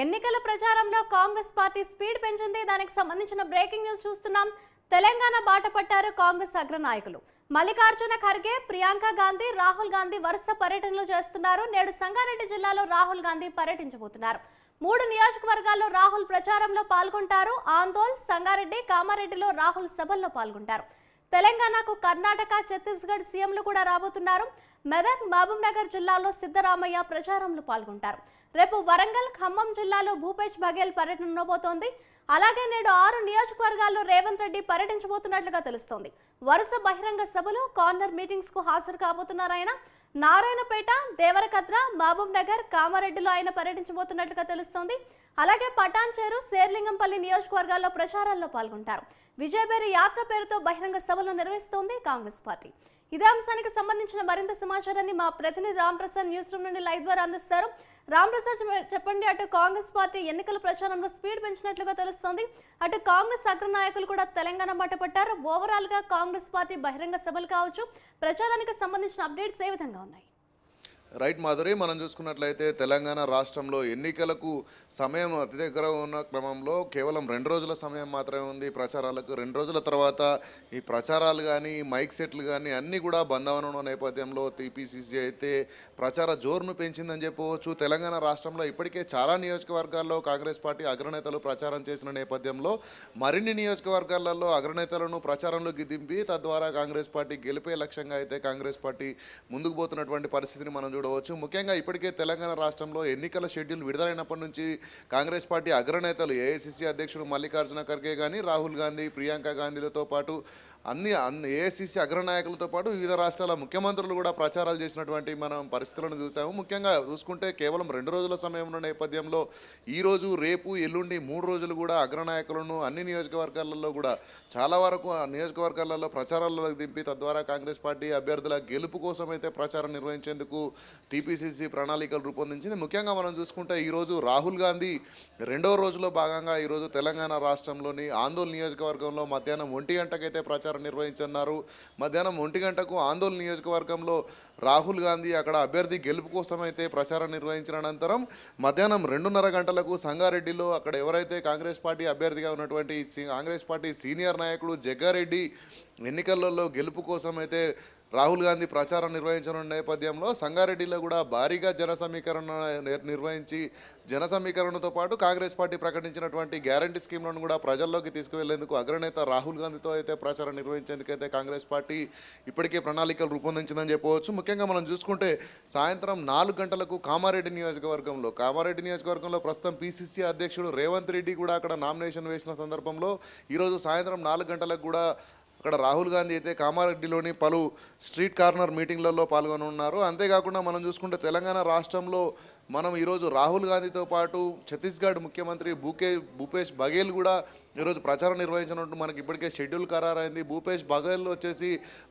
ఎన్నికల ప్రచారంలో Congress party speed పెంచింది. దానికి సంబంధించిన బ్రేకింగ్ న్యూస్ చూస్తున్నాం. తెలంగాణ బాట పట్టారు కాంగ్రెస్ అగ్రనాయకులు. మల్లికార్జున ఖర్గే ప్రియాంక గాంధీ రాహుల్ గాంధీ వరుస పర్యటనలు చేస్తున్నారు. నేడు సంగారెడ్డి జిల్లాలో రాహుల్ గాంధీ పర్యటించబోతున్నారు. మూడు నియోజకవర్గాల్లో రాహుల్ ప్రచారంలో పాల్గొంటారు. ఆందోళ్ సంగారెడ్డి కామారెడ్డిలో రాహుల్ సభల్లో పాల్గొంటారు. తెలంగాణకు కర్ణాటక ఛత్తీస్గఢ్ సీఎంలు కూడా రాబోతున్నారు. మెదక్ మహబూబ్ నగర్ జిల్లాలో సిద్ధరామయ్య ప్రచారంలో పాల్గొంటారు. రేపు వరంగల్ ఖమ్మం జిల్లాలో భూపేష్ బఘేల్ పర్యటన ఉండబోతోంది. అలాగే నేడు ఆరు నియోజకవర్గాల్లో రేవంత్ రెడ్డి పర్యటించబోతున్నట్లుగా తెలుస్తోంది. వరుస బహిరంగ సభలు కార్నర్ మీటింగ్స్కు హాజరు కాబోతున్నారు ఆయన. నారాయణపేట దేవరకద్ర మహబూబ్ నగర్ కామారెడ్డిలో ఆయన పర్యటించబోతున్నట్లుగా తెలుస్తోంది. అలాగే పటాన్చేరు శేర్లింగంపల్లి నియోజకవర్గాల్లో ప్రచారాల్లో పాల్గొంటారు. విజయబేరి యాత్ర పేరుతో బహిరంగ సభలు నిర్వహిస్తోంది కాంగ్రెస్ పార్టీ. ఇదే అంశానికి సంబంధించిన మరింత సమాచారాన్ని మా ప్రతినిధి రామ్ ప్రసాద్ న్యూస్ రూమ్ నుండి లైవ్ ద్వారా అందిస్తారు. రామ్ ప్రసాద్ చెప్పండి. అటు కాంగ్రెస్ పార్టీ ఎన్నికల ప్రచారంలో స్పీడ్ పెంచినట్లుగా తెలుస్తోంది. అటు కాంగ్రెస్ అగ్ర నాయకులు కూడా తెలంగాణ బాట పట్టారు. ఓవరాల్గా కాంగ్రెస్ పార్టీ బహిరంగ సభలు కావచ్చు. ప్రచారానికి సంబంధించిన అప్డేట్స్ ఏ విధంగా ఉన్నాయి? రైట్ మాధురి మనం చూసుకున్నట్లయితే తెలంగాణ రాష్ట్రంలో ఎన్నికలకు సమయం అతి దగ్గర ఉన్న క్రమంలో కేవలం రెండు రోజుల సమయం మాత్రమే ఉంది. ప్రచారాలకు రెండు రోజుల తర్వాత ఈ ప్రచారాలు కానీ మైక్ సెట్లు కానీ అన్నీ కూడా బంధవనం నేపథ్యంలో టీపీసీసీ అయితే ప్రచార జోరును పెంచిందని చెప్పవచ్చు. తెలంగాణ రాష్ట్రంలో ఇప్పటికే చాలా నియోజకవర్గాల్లో కాంగ్రెస్ పార్టీ అగ్రనేతలు ప్రచారం చేసిన నేపథ్యంలో మరిన్ని నియోజకవర్గాలలో అగ్రనేతలను ప్రచారంలోకి దింపి తద్వారా కాంగ్రెస్ పార్టీ గెలిపే లక్ష్యంగా అయితే కాంగ్రెస్ పార్టీ ముందుకు పోతున్నటువంటి పరిస్థితిని మనం చూడవచ్చు. ముఖ్యంగా ఇప్పటికే తెలంగాణ రాష్ట్రంలో ఎన్నికల షెడ్యూల్ విడుదలైనప్పటి నుంచి కాంగ్రెస్ పార్టీ అగ్రనేతలు ఏఐసిసి అధ్యక్షుడు మల్లికార్జున ఖర్గే కానీ రాహుల్ గాంధీ ప్రియాంక గాంధీలతో పాటు అన్ని అన్ని ఏఐసిసి అగ్రనాయకులతో పాటు వివిధ రాష్ట్రాల ముఖ్యమంత్రులు కూడా ప్రచారాలు చేసినటువంటి మనం పరిస్థితులను చూసాము. ముఖ్యంగా చూసుకుంటే కేవలం రెండు రోజుల సమయంలో నేపథ్యంలో ఈరోజు రేపు ఎల్లుండి మూడు రోజులు కూడా అగ్రనాయకులను అన్ని నియోజకవర్గాలలో కూడా చాలా వరకు ఆ నియోజకవర్గాలలో ప్రచారాల్లో దింపి తద్వారా కాంగ్రెస్ పార్టీ అభ్యర్థుల గెలుపు కోసం అయితే ప్రచారం నిర్వహించేందుకు టీపీసీసీ ప్రణాళికలు రూపొందించింది. ముఖ్యంగా మనం చూసుకుంటే ఈరోజు రాహుల్ గాంధీ రెండవ రోజులో భాగంగా ఈరోజు తెలంగాణ రాష్ట్రంలోని ఆందోళన నియోజకవర్గంలో మధ్యాహ్నం ఒంటి గంటకైతే ప్రచారం నిర్వహించన్నారు మధ్యాహ్నం ఒంటి గంటకు ఆందోళన నియోజకవర్గంలో రాహుల్ గాంధీ అక్కడ అభ్యర్థి గెలుపు కోసం అయితే ప్రచారం నిర్వహించిన అనంతరం మధ్యాహ్నం రెండున్నర గంటలకు సంగారెడ్డిలో అక్కడ ఎవరైతే కాంగ్రెస్ పార్టీ అభ్యర్థిగా ఉన్నటువంటి కాంగ్రెస్ పార్టీ సీనియర్ నాయకుడు జగ్గారెడ్డి ఎన్నికలలో గెలుపు కోసం అయితే రాహుల్ గాంధీ ప్రచారం నిర్వహించనున్న నేపథ్యంలో సంగారెడ్డిలో కూడా భారీగా జన సమీకరణ నిర్వహించి జన సమీకరణతో పాటు కాంగ్రెస్ పార్టీ ప్రకటించినటువంటి గ్యారంటీ స్కీమ్లను కూడా ప్రజల్లోకి తీసుకువెళ్ళేందుకు అగ్రనేత రాహుల్ గాంధీతో అయితే ప్రచారం నిర్వహించేందుకైతే కాంగ్రెస్ పార్టీ ఇప్పటికే ప్రణాళికలు రూపొందించిందని చెప్పవచ్చు. ముఖ్యంగా మనం చూసుకుంటే సాయంత్రం నాలుగు గంటలకు కామారెడ్డి నియోజకవర్గంలో కామారెడ్డి నియోజకవర్గంలో ప్రస్తుతం పిసిసి అధ్యక్షుడు రేవంత్ రెడ్డి కూడా అక్కడ నామినేషన్ వేసిన సందర్భంలో ఈరోజు సాయంత్రం నాలుగు గంటలకు కూడా అక్కడ రాహుల్ గాంధీ అయితే కామారెడ్డిలోని పలు స్ట్రీట్ కార్నర్ మీటింగ్లలో పాల్గొనున్నారు. అంతేకాకుండా మనం చూసుకుంటే తెలంగాణ రాష్ట్రంలో మనం ఈరోజు రాహుల్ గాంధీతో పాటు ఛత్తీస్గఢ్ ముఖ్యమంత్రి భూకే భూపేష్ బఘేల్ కూడా ఈరోజు ప్రచారం నిర్వహించినట్టు మనకి ఇప్పటికే షెడ్యూల్ ఖరారైంది. భూపేష్ బఘేల్ వచ్చేసి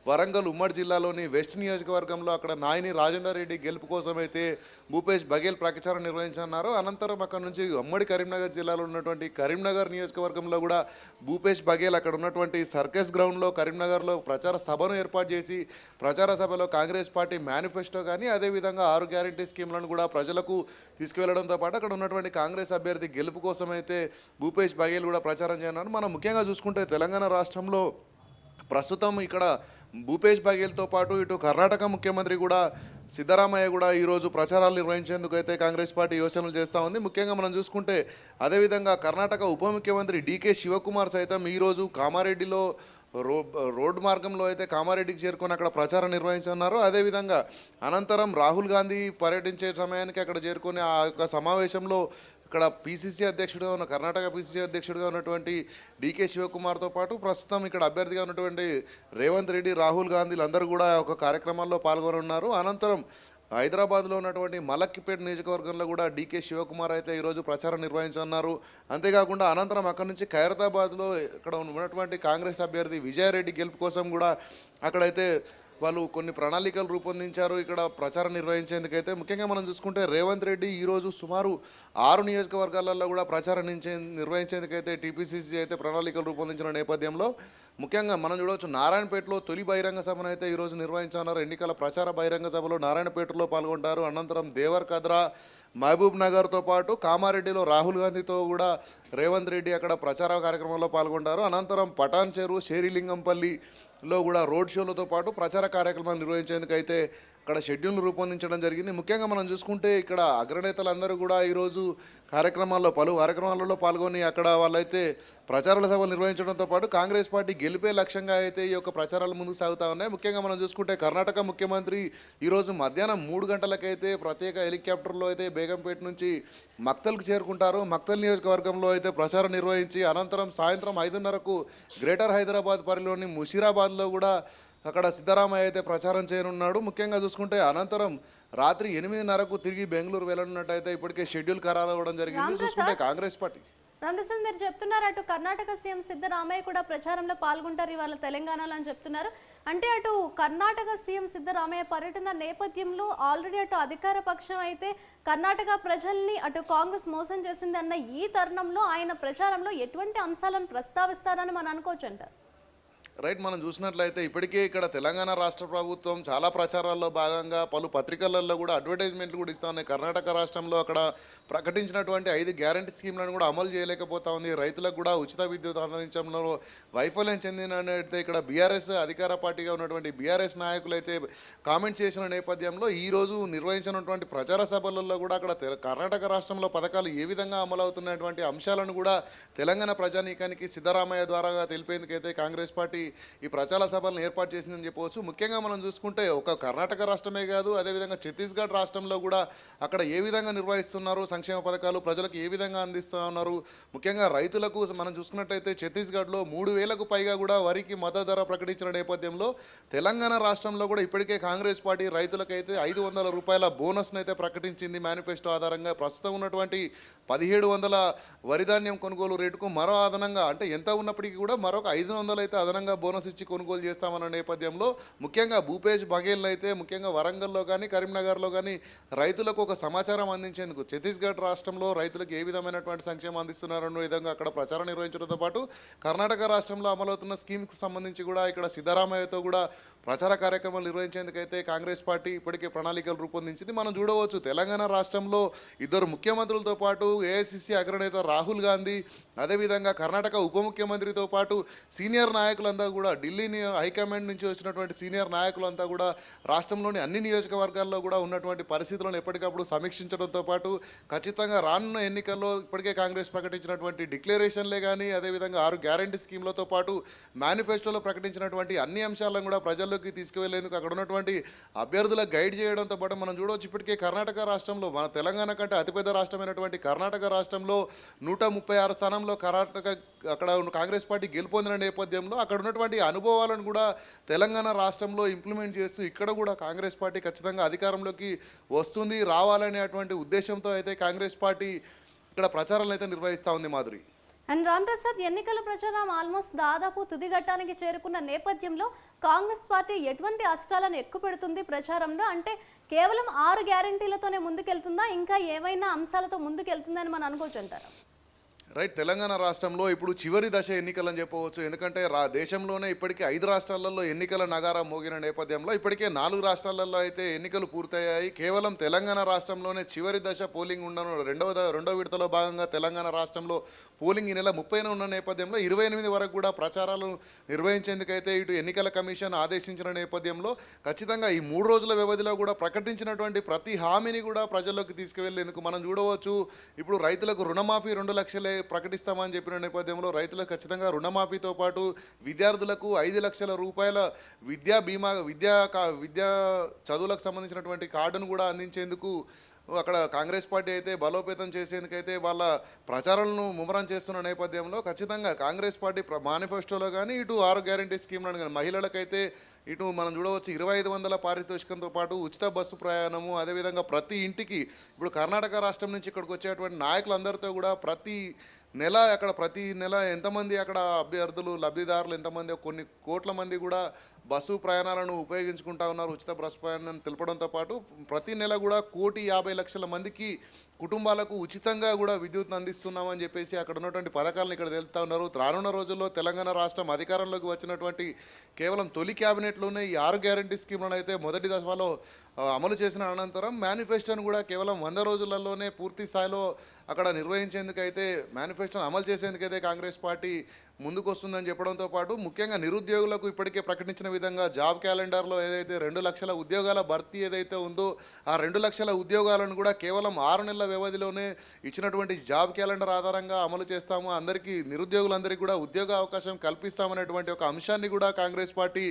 వరంగల్ ఉమ్మడి జిల్లాలోని వెస్ట్ నియోజకవర్గంలో అక్కడ నాయని రాజేందర్ రెడ్డి గెలుపు కోసం అయితే భూపేష్ బఘేల్ ప్రచారం నిర్వహించన్నారు అనంతరం అక్కడ నుంచి ఉమ్మడి కరీంనగర్ జిల్లాలో ఉన్నటువంటి కరీంనగర్ నియోజకవర్గంలో కూడా భూపేష్ బఘేల్ అక్కడ ఉన్నటువంటి సర్కస్ గ్రౌండ్లో కరీంనగర్లో ప్రచార సభను ఏర్పాటు చేసి ప్రచార సభలో కాంగ్రెస్ పార్టీ మేనిఫెస్టో కానీ అదేవిధంగా ఆరు గ్యారంటీ స్కీమ్లను కూడా ప్రజలకు తీసుకువెళ్ళడంతో పాటు అక్కడ ఉన్నటువంటి కాంగ్రెస్ అభ్యర్థి గెలుపు కోసం అయితే భూపేష్ బఘేల్ కూడా ప్రచారం చేయనున్నారు మనం ముఖ్యంగా చూసుకుంటే తెలంగాణ రాష్ట్రంలో ప్రస్తుతం ఇక్కడ భూపేష్ బఘేల్తో పాటు ఇటు కర్ణాటక ముఖ్యమంత్రి కూడా సిద్ధరామయ్య కూడా ఈరోజు ప్రచారాలు నిర్వహించేందుకు అయితే కాంగ్రెస్ పార్టీ యోచనలు చేస్తూ ఉంది. ముఖ్యంగా మనం చూసుకుంటే అదేవిధంగా కర్ణాటక ఉప ముఖ్యమంత్రి డీకే శివకుమార్ సైతం ఈరోజు కామారెడ్డిలో రో రోడ్డు మార్గంలో అయితే కామారెడ్డికి చేరుకొని అక్కడ ప్రచారం నిర్వహించున్నారు అదేవిధంగా అనంతరం రాహుల్ గాంధీ పర్యటించే సమయానికి అక్కడ చేరుకొని ఆ యొక్క సమావేశంలో ఇక్కడ పీసీసీ అధ్యక్షుడిగా ఉన్న కర్ణాటక పీసీసీ అధ్యక్షుడిగా ఉన్నటువంటి డీకే శివకుమార్తో పాటు ప్రస్తుతం ఇక్కడ అభ్యర్థిగా ఉన్నటువంటి రేవంత్ రెడ్డి రాహుల్ గాంధీలు అందరూ కూడా ఒక కార్యక్రమాల్లో పాల్గొనున్నారు. అనంతరం హైదరాబాద్లో ఉన్నటువంటి మలక్కిపేట నియోజకవర్గంలో కూడా డీకే శివకుమార్ అయితే ఈరోజు ప్రచారం నిర్వహించన్నారు అంతేకాకుండా అనంతరం అక్కడి నుంచి ఖైరతాబాద్లో ఇక్కడ ఉన్నటువంటి కాంగ్రెస్ అభ్యర్థి విజయారెడ్డి గెలుపు కోసం కూడా అక్కడైతే వాళ్ళు కొన్ని ప్రణాళికలు రూపొందించారు ఇక్కడ ప్రచారం నిర్వహించేందుకైతే. ముఖ్యంగా మనం చూసుకుంటే రేవంత్ రెడ్డి ఈరోజు సుమారు ఆరు నియోజకవర్గాలలో కూడా ప్రచారం నిర్వహించేందుకైతే టీపీసీసీ అయితే ప్రణాళికలు రూపొందించిన నేపథ్యంలో. ముఖ్యంగా మనం చూడవచ్చు నారాయణపేటలో తొలి బహిరంగ సభను అయితే ఈరోజు నిర్వహించనున్నారు. ఎన్నికల ప్రచార బహిరంగ సభలో నారాయణపేటలో పాల్గొంటారు. అనంతరం దేవర్ కద్రా మహబూబ్ నగర్తో పాటు కామారెడ్డిలో రాహుల్ గాంధీతో కూడా రేవంత్ రెడ్డి అక్కడ ప్రచార కార్యక్రమంలో పాల్గొంటారు. అనంతరం పటాన్ చెరువు షేరిలింగంపల్లిలో కూడా రోడ్ షోలతో పాటు ప్రచార కార్యక్రమాలు నిర్వహించేందుకు అయితే అక్కడ షెడ్యూల్ రూపొందించడం జరిగింది. ముఖ్యంగా మనం చూసుకుంటే ఇక్కడ అగ్రనేతలందరూ కూడా ఈరోజు కార్యక్రమాల్లో పలు కార్యక్రమాలలో పాల్గొని అక్కడ వాళ్ళైతే ప్రచారాల సభలు నిర్వహించడంతో పాటు కాంగ్రెస్ పార్టీ గెలిపే లక్ష్యంగా అయితే ఈ యొక్క ప్రచారాలు ముందుకు సాగుతూ ఉన్నాయి. ముఖ్యంగా మనం చూసుకుంటే కర్ణాటక ముఖ్యమంత్రి ఈరోజు మధ్యాహ్నం మూడు గంటలకైతే ప్రత్యేక హెలికాప్టర్లో అయితే బేగంపేట నుంచి మక్తల్కి చేరుకుంటారు. మక్తల్ నియోజకవర్గంలో అయితే ప్రచారం నిర్వహించి అనంతరం సాయంత్రం ఐదున్నరకు గ్రేటర్ హైదరాబాద్ పరిలోని ముషీరాబాద్లో కూడా అక్కడ సిద్ధరామయ్య అయితే ప్రచారం చేయనున్నాడు. ముఖ్యంగా చూసుకుంటే అనంతరం రాత్రి ఎనిమిదిన్నరకు తిరిగి బెంగళూరు వెళ్ళనున్నట్టయితే ఇప్పటికే షెడ్యూల్ ఖరారు అవ్వడం జరిగింది చూసుకుంటే కాంగ్రెస్ పార్టీ. రామప్రసాద్ మీరు చెప్తున్నారు అటు కర్ణాటక సీఎం సిద్ధరామయ్య కూడా ప్రచారంలో పాల్గొంటారు ఇవాళ తెలంగాణలో అని చెప్తున్నారు. అంటే అటు కర్ణాటక సీఎం సిద్ధరామయ్య పర్యటన నేపథ్యంలో ఆల్రెడీ అటు అధికార పక్షం అయితే కర్ణాటక ప్రజల్ని అటు కాంగ్రెస్ మోసం చేసింది అన్న ఈ తరుణంలో ఆయన ప్రచారంలో ఎటువంటి అంశాలను ప్రస్తావిస్తారని మనం అనుకోవచ్చు అంటారు. రైట్ మనం చూసినట్లయితే ఇప్పటికే ఇక్కడ తెలంగాణ రాష్ట్ర ప్రభుత్వం చాలా ప్రచారాల్లో భాగంగా పలు పత్రికలలో కూడా అడ్వర్టైజ్మెంట్లు కూడా ఇస్తా ఉన్నాయి. కర్ణాటక రాష్ట్రంలో అక్కడ ప్రకటించినటువంటి ఐదు గ్యారంటీ స్కీమ్లను కూడా అమలు చేయలేకపోతా ఉంది. రైతులకు కూడా ఉచిత విద్యుత్ అందించడంలో వైఫల్యం చెందినట్టయితే ఇక్కడ బీఆర్ఎస్ అధికార పార్టీగా ఉన్నటువంటి బీఆర్ఎస్ నాయకులు అయితే కామెంట్ చేసిన నేపథ్యంలో ఈరోజు నిర్వహించినటువంటి ప్రచార సభలలో కూడా అక్కడ తెల- కర్ణాటక రాష్ట్రంలో పథకాలు ఏ విధంగా అమలు అవుతున్నటువంటి అంశాలను కూడా తెలంగాణ ప్రజానీకానికి సిద్ధరామయ్య ద్వారా తెలిపేందుకైతే కాంగ్రెస్ పార్టీ ఈ ప్రచార సభలను ఏర్పాటు చేసిందని చెప్పవచ్చు. ముఖ్యంగా మనం చూసుకుంటే ఒక కర్ణాటక రాష్ట్రమే కాదు అదేవిధంగా ఛత్తీస్గఢ్ రాష్ట్రంలో కూడా అక్కడ ఏ విధంగా నిర్వహిస్తున్నారు సంక్షేమ పథకాలు ప్రజలకు ఏ విధంగా అందిస్తూ ఉన్నారు ముఖ్యంగా రైతులకు మనం చూసుకున్నట్టయితే ఛత్తీస్గఢ్లో మూడు వేలకు పైగా కూడా వరికి మద్దతు ధర ప్రకటించిన నేపథ్యంలో తెలంగాణ రాష్ట్రంలో కూడా ఇప్పటికే కాంగ్రెస్ పార్టీ రైతులకైతే ఐదు వందల రూపాయల బోనస్ను అయితే ప్రకటించింది మేనిఫెస్టో ఆధారంగా. ప్రస్తుతం ఉన్నటువంటి పదిహేడు వందల వరిధాన్యం కొనుగోలు రేటుకు మరో అదనంగా అంటే ఎంత ఉన్నప్పటికీ కూడా మరొక ఐదు వందలు అయితే అదనంగా బోనస్ ఇచ్చి కొనుగోలు చేస్తామన్న నేపథ్యంలో ముఖ్యంగా భూపేష్ బఘేల్ అయితే ముఖ్యంగా వరంగల్లో కానీ కరీంనగర్లో కానీ రైతులకు ఒక సమాచారం అందించేందుకు ఛత్తీస్గఢ్ రాష్ట్రంలో రైతులకు ఏ విధమైనటువంటి సంక్షేమం అందిస్తున్నారన్న విధంగా అక్కడ ప్రచారం నిర్వహించడంతో పాటు కర్ణాటక రాష్ట్రంలో అమలవుతున్న స్కీమ్కి సంబంధించి కూడా ఇక్కడ సిద్ధరామయ్యతో కూడా ప్రచార కార్యక్రమాలు నిర్వహించేందుకైతే కాంగ్రెస్ పార్టీ ఇప్పటికే ప్రణాళికలు రూపొందించింది. మనం చూడవచ్చు తెలంగాణ రాష్ట్రంలో ఇద్దరు ముఖ్యమంత్రులతో పాటు ఏఐసిసి అగ్రనేత రాహుల్ గాంధీ అదేవిధంగా కర్ణాటక ఉప ముఖ్యమంత్రితో పాటు సీనియర్ నాయకులందరూ అంతా కూడా ఢిల్లీని హైకమాండ్ నుంచి వచ్చినటువంటి సీనియర్ నాయకులంతా కూడా రాష్ట్రంలోని అన్ని నియోజకవర్గాల్లో కూడా ఉన్నటువంటి పరిస్థితులను ఎప్పటికప్పుడు సమీక్షించడంతో పాటు ఖచ్చితంగా రానున్న ఎన్నికల్లో ఇప్పటికే కాంగ్రెస్ ప్రకటించినటువంటి డిక్లరేషన్లే కానీ అదేవిధంగా ఆరు గ్యారంటీ స్కీమ్లతో పాటు మేనిఫెస్టోలో ప్రకటించినటువంటి అన్ని అంశాలను కూడా ప్రజల్లోకి తీసుకువెళ్ళేందుకు అక్కడ ఉన్నటువంటి అభ్యర్థులకు గైడ్ చేయడంతో పాటు మనం చూడవచ్చు ఇప్పటికే కర్ణాటక రాష్ట్రంలో మన తెలంగాణ కంటే అతిపెద్ద రాష్ట్రమైనటువంటి కర్ణాటక రాష్ట్రంలో నూట ముప్పై ఆరు స్థానంలో కర్ణాటక అక్కడ ఉన్న కాంగ్రెస్ పార్టీ గెలుపొందిన నేపథ్యంలో అక్కడ ఉన్నటువంటి అనుభవాలను కూడా తెలంగాణ రాష్ట్రంలో ఇంప్లిమెంట్ చేస్తూ ఇక్కడ కూడా కాంగ్రెస్ పార్టీ ఖచ్చితంగా అధికారంలోకి వస్తుంది రావాలనేటువంటి ఉద్దేశంతో అయితే కాంగ్రెస్ పార్టీ ఇక్కడ ప్రచారాలను అయితే నిర్వహిస్తూ ఉంది మాధురి. అండ్ రామ్ ప్రసాద్ ఎన్నికల ప్రచారం ఆల్మోస్ట్ దాదాపు తుది ఘట్టానికి చేరుకున్న నేపథ్యంలో కాంగ్రెస్ పార్టీ ఎటువంటి అష్టాలను ఎక్కుపెడుతుంది ప్రచారంలో? అంటే కేవలం ఆరు గ్యారంటీలతోనే ముందుకెళ్తుందా? ఇంకా ఏవైనా అంశాలతో ముందుకెళ్తుందని మనం అనుకోవచ్చు అంటారా రైట్ తెలంగాణ రాష్ట్రంలో ఇప్పుడు చివరి దశ ఎన్నికలని చెప్పవచ్చు. ఎందుకంటే రా దేశంలోనే ఇప్పటికే ఐదు రాష్ట్రాలలో ఎన్నికల నగారా మోగిన నేపథ్యంలో ఇప్పటికే నాలుగు రాష్ట్రాలలో అయితే ఎన్నికలు పూర్తయ్యాయి. కేవలం తెలంగాణ రాష్ట్రంలోనే చివరి దశ పోలింగ్ ఉండను రెండవ ద- రెండవ విడతలో భాగంగా తెలంగాణ రాష్ట్రంలో పోలింగ్ ఈ నెల ముప్పైన ఉన్న నేపథ్యంలో ఇరవై ఎనిమిది వరకు కూడా ప్రచారాలు నిర్వహించేందుకైతే ఇటు ఎన్నికల కమిషన్ ఆదేశించిన నేపథ్యంలో ఖచ్చితంగా ఈ మూడు రోజుల వ్యవధిలో కూడా ప్రకటించినటువంటి ప్రతి హామీని కూడా ప్రజల్లోకి తీసుకువెళ్ళేందుకు మనం చూడవచ్చు. ఇప్పుడు రైతులకు రుణమాఫీ రెండు లక్షలే ప్రకటిస్తామని చెప్పిన నేపథ్యంలో రైతులకు ఖచ్చితంగా రుణమాఫీతో పాటు విద్యార్థులకు ఐదు లక్షల రూపాయల విద్యా బీమా విద్యా కా- విద్యా చదువులకు సంబంధించినటువంటి కార్డును కూడా అందించేందుకు అక్కడ కాంగ్రెస్ పార్టీ అయితే బలోపేతం చేసేందుకైతే వాళ్ళ ప్రచారాలను ముమ్మరం చేస్తున్న నేపథ్యంలో ఖచ్చితంగా కాంగ్రెస్ పార్టీ మేనిఫెస్టోలో కానీ ఇటు ఆరు గ్యారంటీ స్కీమ్లను కానీ మహిళలకైతే ఇటు మనం చూడవచ్చు ఇరవై ఐదు వందల పారితోషికంతో పాటు ఉచిత బస్సు ప్రయాణము అదేవిధంగా ప్రతి ఇంటికి ఇప్పుడు కర్ణాటక రాష్ట్రం నుంచి ఇక్కడికి వచ్చేటువంటి నాయకులందరితో కూడా ప్రతి నెల అక్కడ ప్రతి నెల ఎంతమంది అక్కడ అభ్యర్థులు లబ్ధిదారులు ఎంతమంది కొన్ని కోట్ల మంది కూడా బస్సు ప్రయాణాలను ఉపయోగించుకుంటా ఉన్నారు ఉచిత బస్సు ప్రయాణాన్ని తెలపడంతో పాటు ప్రతి నెల కూడా కోటి యాభై లక్షల మందికి కుటుంబాలకు ఉచితంగా కూడా విద్యుత్ అందిస్తున్నామని చెప్పేసి అక్కడ ఉన్నటువంటి పథకాలను ఇక్కడ తెలుపుతా ఉన్నారు. రానున్న రోజుల్లో తెలంగాణ రాష్ట్రం అధికారంలోకి వచ్చినటువంటి కేవలం తొలి క్యాబినెట్లోనే ఈ ఆరు గ్యారంటీ స్కీమ్లను అయితే మొదటి దశలో అమలు చేసిన అనంతరం మేనిఫెస్టోను కూడా కేవలం వంద రోజులలోనే పూర్తి స్థాయిలో అక్కడ నిర్వహించేందుకైతే మేనిఫెస్టోను అమలు చేసేందుకైతే కాంగ్రెస్ పార్టీ ముందుకు వస్తుందని చెప్పడంతో పాటు ముఖ్యంగా నిరుద్యోగులకు ఇప్పటికే ప్రకటించిన విధంగా జాబ్ క్యాలెండర్లో ఏదైతే రెండు లక్షల ఉద్యోగాల భర్తీ ఏదైతే ఉందో ఆ రెండు లక్షల ఉద్యోగాలను కూడా కేవలం ఆరు నెలల వ్యవధిలోనే ఇచ్చినటువంటి జాబ్ క్యాలెండర్ ఆధారంగా అమలు చేస్తాము. అందరికీ నిరుద్యోగులందరికీ కూడా ఉద్యోగ అవకాశం కల్పిస్తామనేటువంటి ఒక అంశాన్ని కూడా కాంగ్రెస్ పార్టీ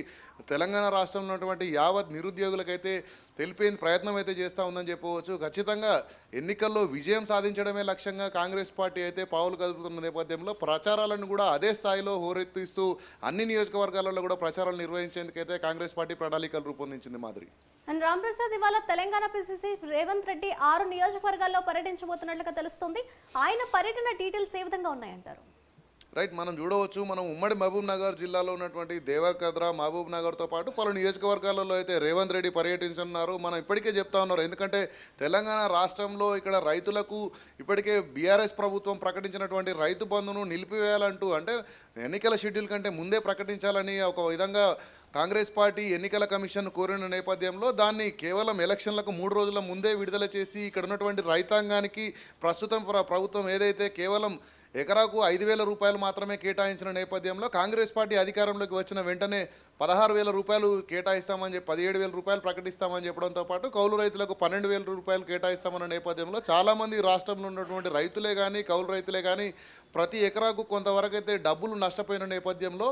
తెలంగాణ రాష్ట్రంలో ఉన్నటువంటి యావత్ నిరుద్యోగులకైతే తెలిపేందు ప్రయత్నం అయితే చేస్తూ ఉందని చెప్పవచ్చు. ఖచ్చితంగా ఎన్నికల్లో విజయం సాధించడమే లక్ష్యంగా కాంగ్రెస్ పార్టీ అయితే పావులు కదుపుతున్న నేపథ్యంలో ప్రచారాలను కూడా అదే స్థాయిలో హోరెత్తిస్తూ అన్ని నియోజకవర్గాలలో కూడా ప్రచారాలు నిర్వహించేందుకైతే కాంగ్రెస్ పార్టీ ప్రణాళికలు రూపొందించింది మాదిరి. అండ్ రామ్ ప్రసాద్ ఇవాళ తెలంగాణ పిసిసి రేవంత్ రెడ్డి ఆరు నియోజకవర్గాల్లో పర్యటించబోతున్నట్లుగా తెలుస్తుంది. ఆయన పర్యటన డీటెయిల్స్ ఏ విధంగా ఉన్నాయంటారు? రైట్ మనం చూడవచ్చు మనం ఉమ్మడి మహబూబ్ నగర్ జిల్లాలో ఉన్నటువంటి దేవరకద్ర మహబూబ్ నగర్తో పాటు పలు నియోజకవర్గాలలో అయితే రేవంత్ రెడ్డి పర్యటించనున్నారు. మనం ఇప్పటికే చెప్తా ఉన్నారు ఎందుకంటే తెలంగాణ రాష్ట్రంలో ఇక్కడ రైతులకు ఇప్పటికే బీఆర్ఎస్ ప్రభుత్వం ప్రకటించినటువంటి రైతు బంధును నిలిపివేయాలంటూ అంటే ఎన్నికల షెడ్యూల్ కంటే ముందే ప్రకటించాలని ఒక విధంగా కాంగ్రెస్ పార్టీ ఎన్నికల కమిషన్ కోరిన నేపథ్యంలో దాన్ని కేవలం ఎలక్షన్లకు మూడు రోజుల ముందే విడుదల చేసి ఇక్కడ ఉన్నటువంటి రైతాంగానికి ప్రస్తుతం ప్ర- ప్రభుత్వం ఏదైతే కేవలం ఎకరాకు ఐదు వేల రూపాయలు మాత్రమే కేటాయించిన నేపథ్యంలో కాంగ్రెస్ పార్టీ అధికారంలోకి వచ్చిన వెంటనే పదహారు వేల రూపాయలు కేటాయిస్తామని చెప్పి పదిహేడు వేల రూపాయలు ప్రకటిస్తామని చెప్పడంతో పాటు కౌలు రైతులకు పన్నెండు వేల రూపాయలు కేటాయిస్తామన్న నేపథ్యంలో చాలామంది రాష్ట్రంలో ఉన్నటువంటి రైతులే కానీ కౌలు రైతులే కానీ ప్రతి ఎకరాకు కొంతవరకు అయితే డబ్బులు నష్టపోయిన నేపథ్యంలో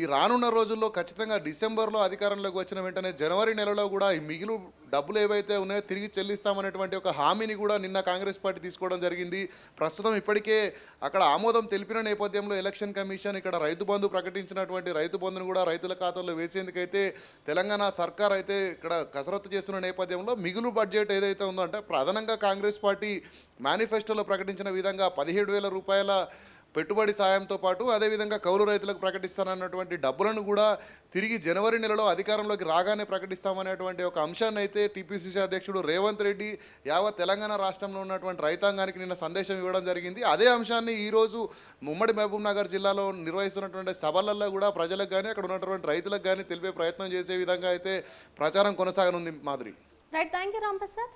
ఈ రానున్న రోజుల్లో ఖచ్చితంగా డిసెంబర్లో అధికారంలోకి వచ్చిన వెంటనే జనవరి నెలలో కూడా ఈ మిగులు డబ్బులు ఏవైతే ఉన్నాయో తిరిగి చెల్లిస్తామనేటువంటి ఒక హామీని కూడా నిన్న కాంగ్రెస్ పార్టీ తీసుకోవడం జరిగింది. ప్రస్తుతం ఇప్పటికే అక్కడ ఆమోదం తెలిపిన నేపథ్యంలో ఎలక్షన్ కమిషన్ ఇక్కడ రైతు బంధు ప్రకటించినటువంటి రైతు బంధును కూడా రైతుల ఖాతాల్లో వేసేందుకైతే తెలంగాణ సర్కార్ అయితే ఇక్కడ కసరత్తు చేస్తున్న నేపథ్యంలో మిగులు బడ్జెట్ ఏదైతే ఉందో అంటే ప్రధానంగా కాంగ్రెస్ పార్టీ మేనిఫెస్టోలో ప్రకటించిన విధంగా పదిహేడు వేల రూపాయల పెట్టుబడి సాయంతో పాటు అదేవిధంగా కౌలు రైతులకు ప్రకటిస్తానన్నటువంటి డబ్బులను కూడా తిరిగి జనవరి నెలలో అధికారంలోకి రాగానే ప్రకటిస్తామనేటువంటి ఒక అంశాన్ని అయితే టీపీసీసీ అధ్యక్షుడు రేవంత్ రెడ్డి యావత్ తెలంగాణ రాష్ట్రంలో ఉన్నటువంటి రైతాంగానికి నిన్న సందేశం ఇవ్వడం జరిగింది. అదే అంశాన్ని ఈరోజు ముమ్మడి మహబూబ్ నగర్ జిల్లాలో నిర్వహిస్తున్నటువంటి సభలలో కూడా ప్రజలకు కానీ అక్కడ ఉన్నటువంటి రైతులకు కానీ తెలిపే ప్రయత్నం చేసే విధంగా అయితే ప్రచారం కొనసాగనుంది మాదిరి right thank you Ram Prasad